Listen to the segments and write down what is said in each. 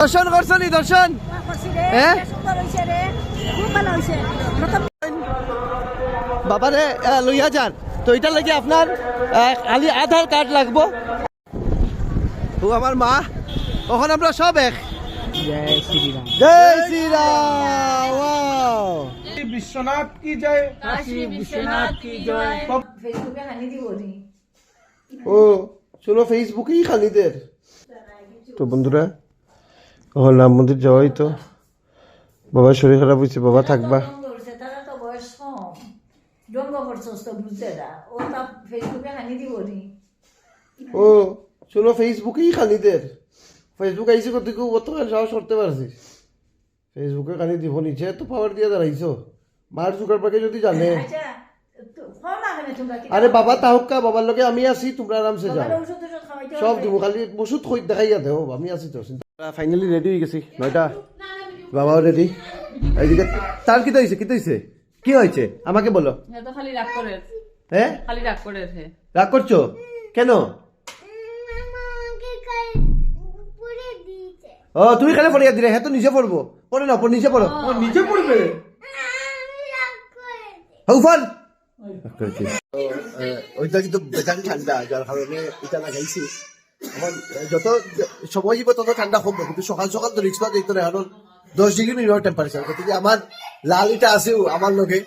দর্শন করছনি দর্শন? হ্যাঁ? বাবারে লইয়া যান। তো এটা লাগি আপনার খালি আধার কার্ড লাগবো। ও আমার মা। তখন আমরা সব এক? জয় শ্রীরাম। জয় শ্রীরাম। বিশ্বনাথ কি জয়? কাশী বিশ্বনাথ কি জয়? ফেসবুকে হানি দিব নি। ও শোনো ফেসবুকেই খালিদের তো বন্ধুরা ও রাম মন্দির যাওয়াই তো। বাবার শরীর খারাপ হয়েছে বাবা থাকবা। ও শোনো ফেসবুকেই খালিদের ফেসবুক আইসি কত কত সাহস করতে পারছিস ফেসবুকে খালি দিব নিচে তো পাওয়ার দিয়ে দাঁড়াইছো। মার জুকার পাকে যদি জানে। আচ্ছা আরে বাবা তাহকা বাবার লগে আমি আছি তোমরা আরামসে যাও। সব। দিব খালি ওষুধ খই দেখাইয়া দেও আমি আছি তো ফাইনালি রেডি হয়ে গেছি নয়টা বাবাও রেডি এইদিকে তার কি হয়েছে কি হয়েছে কি হয়েছে আমাকে বলো খালি রাগ করে হ্যাঁ খালি রাগ করে রাগ করছ কেন ও তুমি খালি পড়িয়া দিলে হ্যাঁ তো নিজে পড়ব পড়ে না পড় নিজে পড়ো নিজে পড়বে হৌফান ওইটা কিন্তু বেকারি ঠান্ডা যার কারণে এটা লাগাইছি এখন যত সময় যাব তত ঠান্ডা কমবে কিন্তু সকাল সকাল তো রিক্স যেত না কারণ দশ ডিগ্রি নিরো টেম্পারেচার গতিকে আমার লাল এটা আছেও আমার লগে।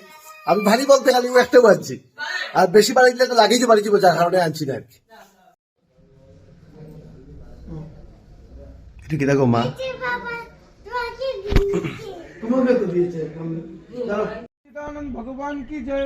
আমি ভারী বলতে খালি ও একটাও আনছি। আর বেশি বাড়ি দিলে তো লাগিয়ে বাড়ি দিব যার কারণে আনছি না আর কি এটা কি দেখো মা তোমাকে তো দিয়েছে सच्चिदानंद भगवान की जय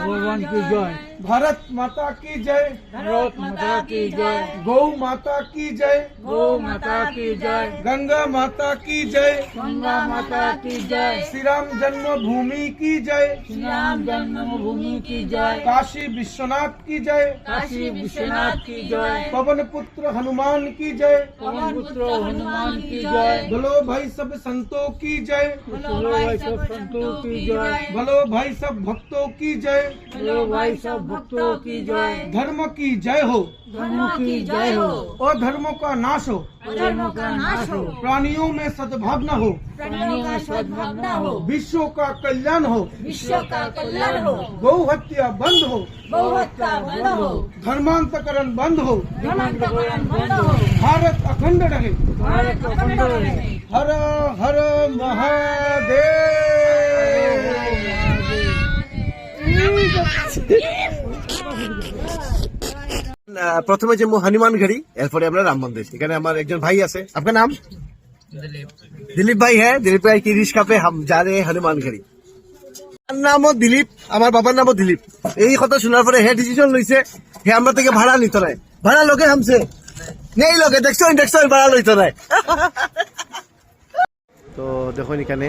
भगवान की जय भारत माता की जय भारत माता की जय गौ माता की जय गौ माता की जय गंगा माता की जय गंगा माता की जय श्री राम जन्मभूमि की जय श्री राम जन्मभूमि की जय काशी विश्वनाथ की जय काशी विश्वनाथ की जय पवन पुत्र हनुमान की जय पवन पुत्र हनुमान की जय भलो भाई सब संतों की जय भलो भाई सब संतों की की जय। बोलो भाई सब भक्तों की जय। बोलो भाई सब भक्तों की जय। धर्म की जय हो। धर्म की जय हो। और धर्मों का नाश हो। धर्मों का नाश हो। प्राणियों में सद्भावना हो। प्राणियों में सद्भावना हो। विश्व का कल्याण हो। विश्व का कल्याण हो। गौ हत्या बंद हो। गौ हत्या बंद हो। धर्मांतकरण बंद हो। धर्मांतकरण बंद हो। भारत अखंड रहे। भारत अखंड रहे। हर हर महादेव। প্রথমে যে হনুমান গাড়ি এরপরে আমরা রাম মন্দির। এখানে আমার একজন ভাই আছে। আপনার নাম? দিলীপ ভাই হ্যাঁ দিলীপ ভাই কি রিক্সা পে যা রে হনুমান গাড়ি নামও দিলীপ, আমার বাবার নামও দিলীপ। এই কথা শোনার পরে হে ডিসিশন লইছে হে আমরা থেকে ভাড়া নিত নাই। ভাড়া লোকে হামছে। নেই লোকে, দেখছ দেখছ, ভাড়া লইত নাই। তো দেখুন এখানে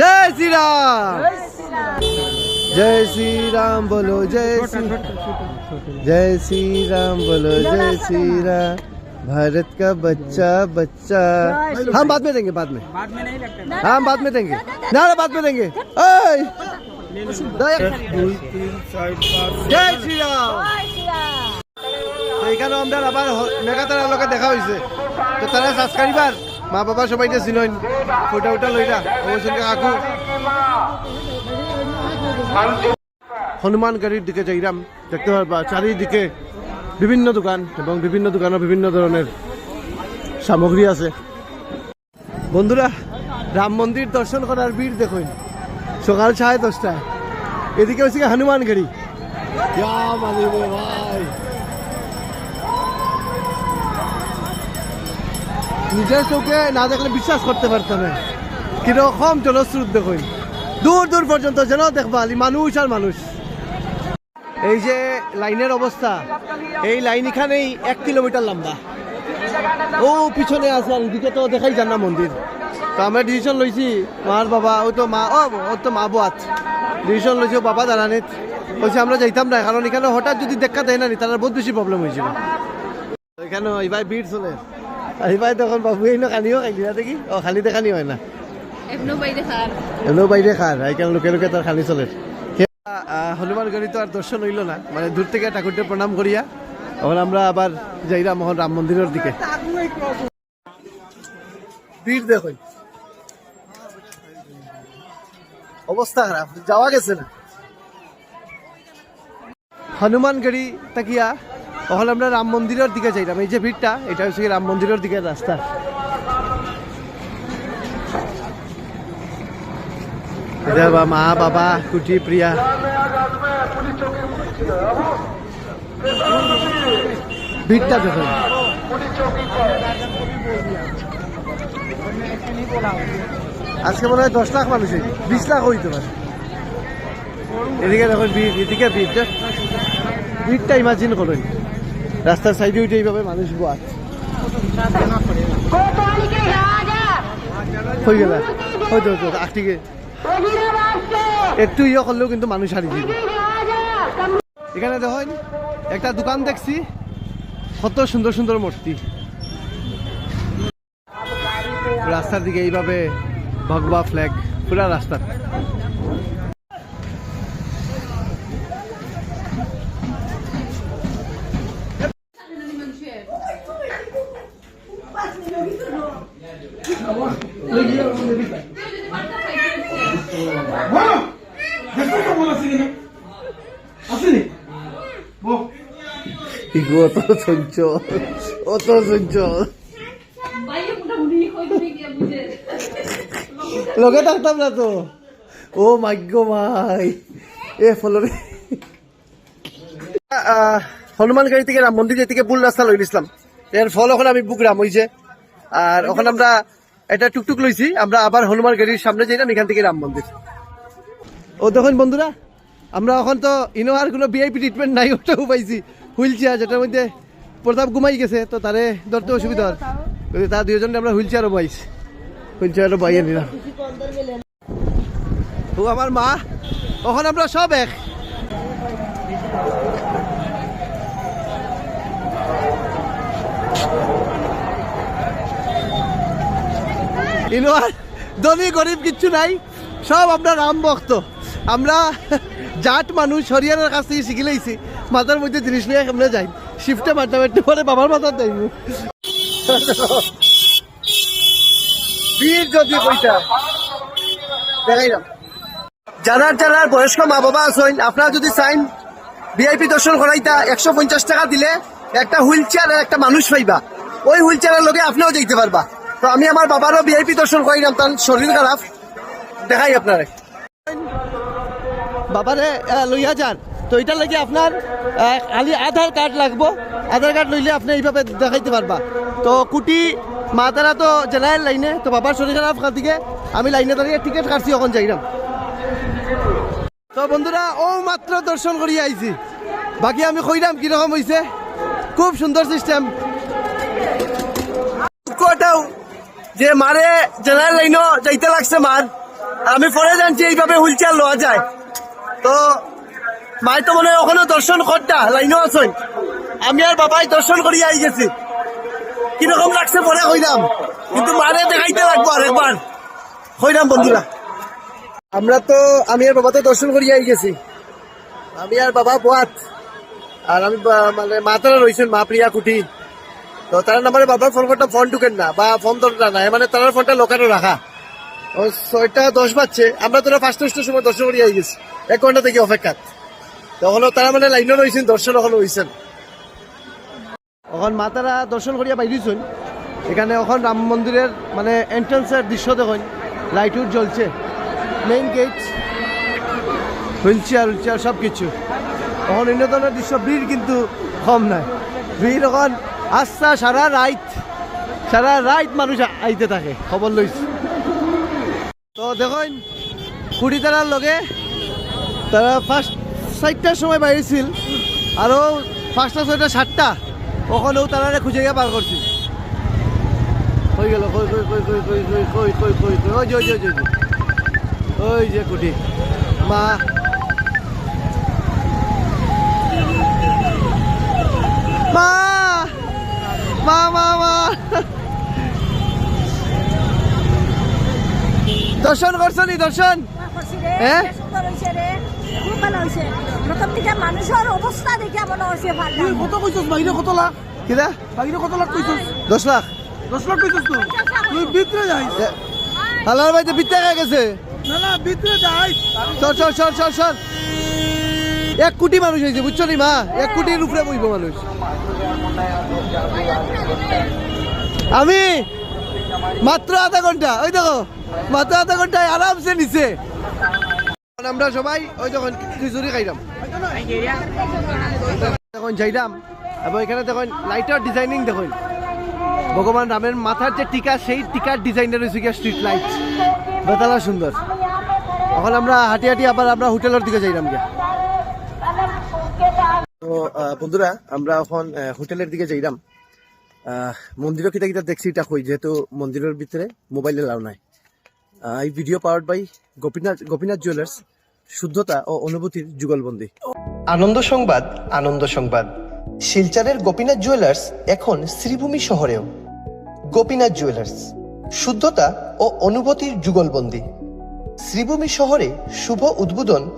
जय श्री राम जय श्री राम बोलो जय श्री जय श्री राम बोलो जय श्री राम भारत का बच्चा बच्चा हम बाद में देंगे बाद में बाद में नहीं लगता हम बाद में देंगे ना ना बाद में देंगे ओए दया- দুই তিন চার পাঁচ জয় শ্রীরাম তো এখানে আমরা আবার মেঘাতার লোকে দেখা হয়েছে তো তারা সাবস্ক্রাইবার মা বাবা সবাই ছিলেন ফোটা উটা লইরা অবশ্যই হনুমান গাড়ির দিকে যাইরাম, দেখতে পারবা চারিদিকে বিভিন্ন দোকান এবং বিভিন্ন দোকানে বিভিন্ন ধরনের সামগ্রী আছে। বন্ধুরা, রাম মন্দির দর্শন করার ভিড় দেখুন। সকাল সাড়ে দশটায়। এদিকে হচ্ছে হনুমান গাড়ি। ভাই। নিজের চোখে না দেখলে বিশ্বাস করতে পারতাম না। কীরকম জলস্রোত দেখুন। দূর দূর পর্যন্ত যেন দেখবা মানুষ আর মানুষ। এই যে লাইনের অবস্থা, এই লাইন এখানেই এক কিলোমিটার লম্বা। ও পিছনে আছে আর এদিকে তো দেখাই যান না মন্দির। তো আমরা ডিসিশন লইছি, মার বাবা, ও তো মা, ও ওর তো মা বোয়াত। ডিসিশন লইছি বাবা দাঁড়ানিত বলছি, আমরা যাইতাম না, কারণ এখানে হঠাৎ যদি দেখা দেয় না তার বহুত বেশি প্রবলেম হয়েছিল এখানে এইবার ভিড় চলে। এইবার তখন বাবু এই খাই না দেখি। ও খালি দেখানি হয় না এমনও বাইরে খার খার লোকে লোকে তার খালি চলে। হনুমান গড়ি তো আর দর্শন হইল না। মানে দূর থেকে ঠাকুরকে প্রণাম করিয়া এখন আমরা আবার যাইরাম এখন রাম মন্দিরের দিকে। ভিড় দেখুন। অবস্থা খারাপ যাওয়া গেছে না। হনুমান গড়ি তাকিয়া। এখন আমরা রাম মন্দিরের দিকে যাইলাম। এই যে ভিড়টা, এটা হচ্ছে রাম মন্দিরের দিকে রাস্তা। মা, বাবা, কুটি, প্রিয়া। ভিড়টা দেখুন আজকে মনে হয় দশ লাখ মানুষ বিশ লাখ হইতে পারে। এদিকে দেখুন ভিড়, এদিকে ভিড়। দেখ। ভিড়টা ইমাজিন করুন রাস্তার সাইডে উঠে এইভাবে মানুষ বোয়া হয়ে গেল। হয়তো একটু ইয়ে করলেও কিন্তু মানুষ হারিয়ে দিবে এখানে দেখুন একটা দোকান দেখছি। কত সুন্দর সুন্দর মূর্তি। রাস্তার দিকে এইভাবে ভগবা ফ্ল্যাগ পুরা রাস্তা বলো দেখো তো বলো আছে কিনা আসেনি বল ইগো অত চঞ্চল অত চঞ্চল লগে থাকতাম না তো। ও মাগ্য মাই। এ ফলরে হনুমান গাড়ি থেকে রাম মন্দির থেকে ভুল রাস্তা লই নিছিলাম এর ফল এখন আমি বুক রাম হইছে আর এখন আমরা এটা টুকটুক লইছি আমরা আবার হনুমান গাড়ির সামনে যাইলাম এখান থেকে রাম মন্দির ও দেখুন বন্ধুরা, আমরা এখন তো ইনোভার কোনো ভিআইপি ট্রিটমেন্ট নাই, ওটাও পাইছি। হুইল চেয়ার যেটার মধ্যে প্রতাপ ঘুমাই গেছে, তো তারে ধরতে অসুবিধা হয় তার দুজনে আমরা হুইল চেয়ারও পাইছি হুইল চেয়ারও পাইয়ে নিলাম ও আমার মা, ওখানে আমরা সব এক। ধনী গরিব কিচ্ছু নাই, সব আমরা রাম ভক্ত আমরা জাট মানুষ, হরিয়ানার কাছ থেকে শিখে লাইছি। মাথার মধ্যে জিনিস নিয়ে আমরা যাই। শিফটে মারতে মারতে পরে বাবার মাথার দেয়। বীর যদি দেখাইলাম বয়স্ক মা বাবা আছেন আপনারা যদি চাইন ভিআইপি দর্শন করাইতা একশো পঞ্চাশ টাকা দিলে একটা হুইল চেয়ার আর একটা মানুষ পাইবা। ওই হুইল চেয়ারের লগে আপনিও দেখতে পারবা। তো আমি আমার বাবারও ভিআইপি দর্শন করাইলাম তার শরীর খারাপ। দেখাই আপনারে। বাবারে লইয়া যান। তো এটার লাগে আপনার খালি আধার কার্ড লাগবো। আধার কার্ড লইলে আপনি এইভাবে দেখাইতে পারবা। তো কুটি মা তারা তো জেনারেল লাইনে, তো বাবার শরীর খারাপ থেকে আমি লাইনে দাঁড়িয়ে টিকিট কাটছি এখন যাইলাম তো বন্ধুরা, ও মাত্র দর্শন করিয়া আইছি। বাকি আমি কইরাম কীরকম হইছে। খুব সুন্দর সিস্টেম যে মারে জেনারেল লাইনও যাইতে লাগছে মার। আমি পরে জানছি, এইভাবে হুইল চেয়ার লওয়া যায়। তো মাই তো মনে ওখানে দর্শন করটা লাইনও আছেন। আমি আর বাবাই দর্শন করিয়া আই গেছি। কীরকম লাগছে পরে কইলাম কিন্তু মারে দেখাইতে লাগবো আরেকবার। কইলাম বন্ধুরা। আমরা তো, আমি আর বাবা তো দর্শন করিয়া আই গেছি। আমি আর বাবা বোয়াত। আর আমি মানে মা তারা রয়েছেন, মা প্রিয়া কুটি। তো তার নাম্বারে বাবার ফোন করতে, ফোন ঢুকেন না, বা ফোন দরকার না মানে তার ফোনটা লোকানো রাখা। ও ছয়টা দশ বাজছে। আমরা তোরা দশটার সময় দর্শন করিয়া আই গেছি। এক ঘণ্টা থেকে অপেক্ষা তখনও তারা মানে লাইনও রয়েছেন দর্শন এখনও হয়েছেন এখন মা তারা দর্শন করিয়া বাইরেছেন এখানে এখন রাম মন্দিরের মানে এন্ট্রান্সের দৃশ্য দেখুন। লাইট উট জ্বলছে। Main gate wheel chair wheel chair সব কিছু। এখন অন্য ধরনের দৃশ্য ভিড় কিন্তু কম নাই। ভিড় এখন আস্থা সারা রাইত সারা রাইত মানুষ আইতে থাকে খবর লইছে তো দেখুন কুড়ি তারার লগে তারা ফার্স্ট চারটার সময় বাইরেছিল। আরও পাঁচটা ছয়টা সাতটা। ওখানেও তারা খুঁজে গিয়ে পার করছিল হয়ে গেল? কই কই কই কই কই কই কই কই কই কই? ওই যে ওই যে ওই যে, ওই যে। ওই যে কুটি। মা। মা! মা মা মা। দর্শন করছ নি? দর্শন? হ্যাঁ? প্রথম দিকে মানুষের অবস্থা দেখে মনে হচ্ছে ভালো। কত কইছস? বাইরে কত লাখ? কিদা বাইরে কত লাখ কইছস? দশ লাখ। দশ লাখ কইছস তো? তুই ভিতরে যাইস হালার বাড়িতে বিদ্যা খাই গেছে। না না ভিতরে যাইস চল চল চল চল চল। এক কোটি মানুষ হয়েছে বুঝছ নি মা? এক কোটির উপরে বইব মানুষ। আমি মাত্র আধা ঘণ্টা ওই দেখো মাত্র আধা ঘন্টায় আরামসে নিচে। এখন আমরা সবাই ওই যখন খিচুড়ি খাইলাম তখন যাইলাম এবং এখানে দেখুন লাইটার ডিজাইনিং দেখুন। ভগবান রামের মাথার যে টিকা, সেই টিকার ডিজাইনটা রয়েছে গিয়া স্ট্রিট লাইট বেতালা সুন্দর। এখন আমরা হাঁটি হাঁটি আবার আমরা হোটেলের দিকে যাইলাম গিয়া। তো বন্ধুরা, আমরা এখন হোটেলের দিকে যাইলাম মন্দিরও কিতা কিতা দেখছি, এটা কই, যেহেতু মন্দিরের ভিতরে মোবাইল এলাও নাই। এই video powered by Gopinath Gopinath jewellers শুদ্ধতা ও অনুভূতির যুগলবন্দি। আনন্দ সংবাদ আনন্দ সংবাদ। শিলচরের গোপীনাথ জুয়েলার্স এখন শ্রীভূমি শহরেও। গোপীনাথ জুয়েলার্স, শুদ্ধতা ও অনুভূতির যুগলবন্দি। শ্রীভূমি শহরে শুভ উদ্বোধন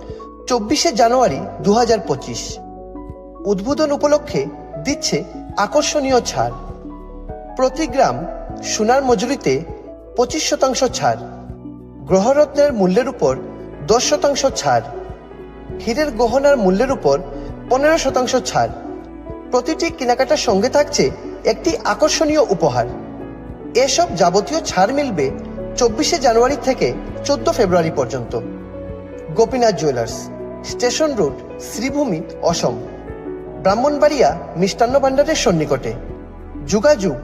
চব্বিশে জানুয়ারি দু হাজার পঁচিশ। উদ্বোধন উপলক্ষে দিচ্ছে আকর্ষণীয় ছাড়। প্রতি গ্রাম সোনার মজুরিতে পঁচিশ শতাংশ ছাড়। গ্রহরত্নের মূল্যের উপর দশ শতাংশ ছাড়। হীরের গহনার মূল্যের উপর পনেরো শতাংশ ছাড়। প্রতিটি কেনাকাটার সঙ্গে থাকছে একটি আকর্ষণীয় উপহার। এসব যাবতীয় ছাড় মিলবে চব্বিশে জানুয়ারি থেকে চোদ্দ ফেব্রুয়ারি পর্যন্ত। Gopinath jewellers, station road, Sribhumi, Asom. Brahmanbaria, মিষ্টান্ন ভাণ্ডারের সন্নিকটে। যোগাযোগ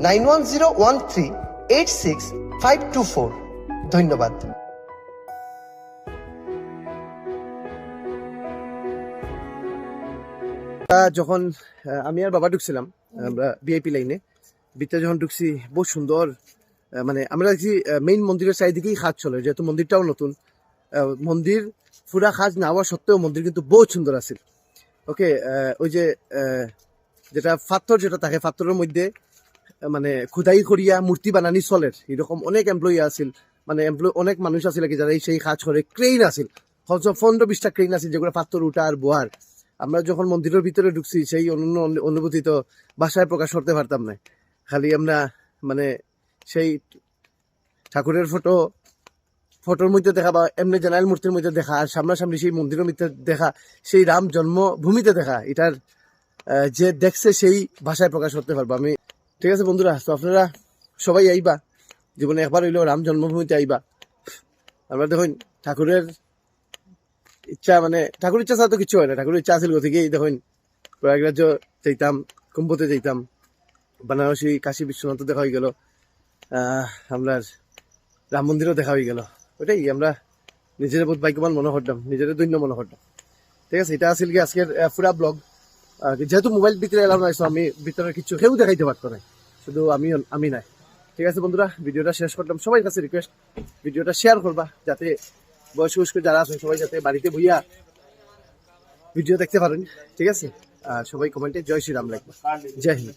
nine one zero one three eight six five two four. ধন্যবাদ। যখন আমি আর বাবা ঢুকছিলাম, আমরা ভিআইপি লাইনে ভিতরে যখন ঢুকছি বহু সুন্দর মানে আমরা দেখছি মেইন মন্দিরের চারিদিকেই খাজ চলে, যেহেতু মন্দিরটাও নতুন। মন্দির পুরা খাজ না হওয়া সত্ত্বেও মন্দির কিন্তু বহুত সুন্দর আছিল। ওকে ওই যে যেটা পাথর যেটা থাকে পাথরের মধ্যে মানে খুদাই করিয়া মূর্তি বানানি চলের। এরকম অনেক এমপ্লয়ি আছিল মানে এমপ্লয় অনেক মানুষ আছিল কি, যারা সেই কাজ করে। ক্রেইন আছিল। পনেরো বিশটা ক্রেইন আছিল, যেগুলো পাথর উঠা আর বোয়ার। আমরা যখন মন্দিরের ভিতরে ঢুকছি, সেই অন্য অনুভূতি তো ভাষায় প্রকাশ করতে পারতাম না। খালি আমরা মানে সেই ঠাকুরের ফটো, ফটোর মধ্যে দেখা বা এমনি জেনারেল মূর্তির মধ্যে দেখা, আর সামনাসামনি সেই মন্দিরের মধ্যে দেখা, সেই রাম জন্মভূমিতে দেখা, এটার যে দেখছে সেই ভাষায় প্রকাশ করতে পারব আমি। ঠিক আছে বন্ধুরা, তো আপনারা সবাই আইবা। জীবনে একবার হইলেও রাম জন্মভূমিতে আইবা। আমরা দেখুন, ঠাকুরের ইচ্ছা মানে ঠাকুর ইচ্ছা ছাড়া তো কিছু হয় না। ঠাকুর ইচ্ছা আছিল গতিকে দেখুন, প্রয়াগরাজ্য যাইতাম, কুম্ভতে যাইতাম, বানারসি, কাশী বিশ্বনাথ দেখা হয়ে গেল আপনার রাম মন্দিরও দেখা হয়ে গেল। ওটাই আমরা নিজের বহুত ভাগ্যবান মনে করতাম নিজের দৈন্য মনে করতাম। ঠিক আছে, এটা আসল কি আজকের পুরা ব্লগ। যেহেতু মোবাইল ভিতরে এলাম নাই আমি ভিতরে কিছু কেউ দেখাইতে পারতো না শুধু আমি আমি নাই। ঠিক আছে বন্ধুরা, ভিডিওটা শেষ করলাম। সবাই কাছে রিকোয়েস্ট ভিডিওটা শেয়ার করবা, যাতে বয়স্ক বয়স্ক যারা আছেন, সবাই যাতে বাড়িতে বইয়া ভিডিও দেখতে পারেন, ঠিক আছে? আর সবাই কমেন্টে জয় শ্রীরাম লাগবে জয় হিন্দ।